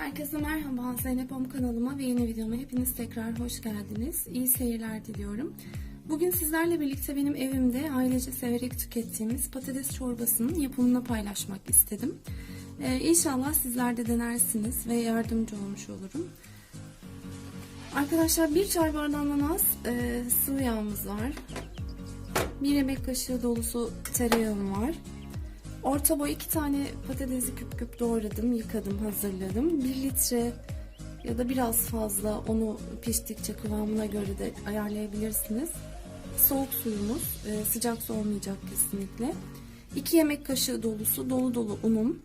Herkese merhaba. Zeynep Om kanalıma ve yeni videoma hepiniz tekrar hoş geldiniz. İyi seyirler diliyorum. Bugün sizlerle birlikte benim evimde ailece severek tükettiğimiz patates çorbasının yapımını paylaşmak istedim. Ee, inşallah sizler de denersiniz ve yardımcı olmuş olurum. Arkadaşlar bir çay bardağından az e, sıvı yağımız var. Bir yemek kaşığı dolusu tereyağım var. Orta boy iki tane patatesi küp küp doğradım, yıkadım, hazırladım. Bir litre ya da biraz fazla onu piştikçe kıvamına göre de ayarlayabilirsiniz. Soğuk suyumuz, e, sıcak su olmayacak kesinlikle. 2 yemek kaşığı dolusu dolu dolu unum.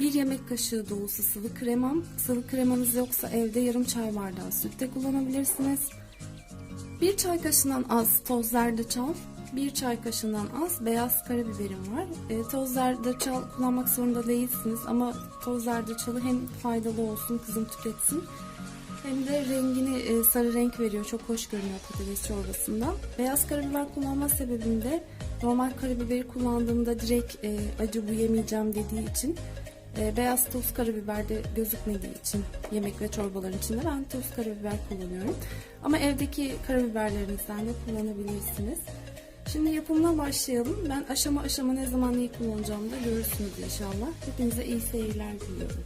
1 yemek kaşığı dolusu sıvı kremam. Sıvı kremanız yoksa evde yarım çay bardağı süt de kullanabilirsiniz. 1 çay kaşığından az toz zerdeçal, 1 çay kaşığından az beyaz karabiberim var. E, toz zerdeçal kullanmak zorunda değilsiniz ama toz zerdeçalı hem faydalı olsun kızım tüketsin hem de rengini e, sarı renk veriyor. Çok hoş görünüyor patates çorbasında. Beyaz karabiber kullanma sebebim de normal karabiberi kullandığımda direkt e, acı bu yemeyeceğim dediği için e, beyaz toz karabiber de gözükmediği için yemek ve çorbaların içinde ben toz karabiber kullanıyorum. Ama evdeki karabiberlerinizden de kullanabilirsiniz. Şimdi yapımına başlayalım. Ben aşama aşama ne zaman neyi kullanacağımı da görürsünüz inşallah. Hepinize iyi seyirler diliyorum.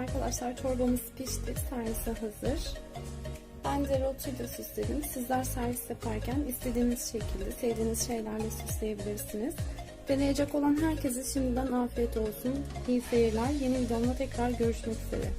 Arkadaşlar çorbamız pişti. Servise hazır. Ben dereotuyla süsledim. Sizler servis yaparken istediğiniz şekilde, sevdiğiniz şeylerle süsleyebilirsiniz. Deneyecek olan herkese şimdiden afiyet olsun. İyi seyirler. Yeni videomda tekrar görüşmek üzere.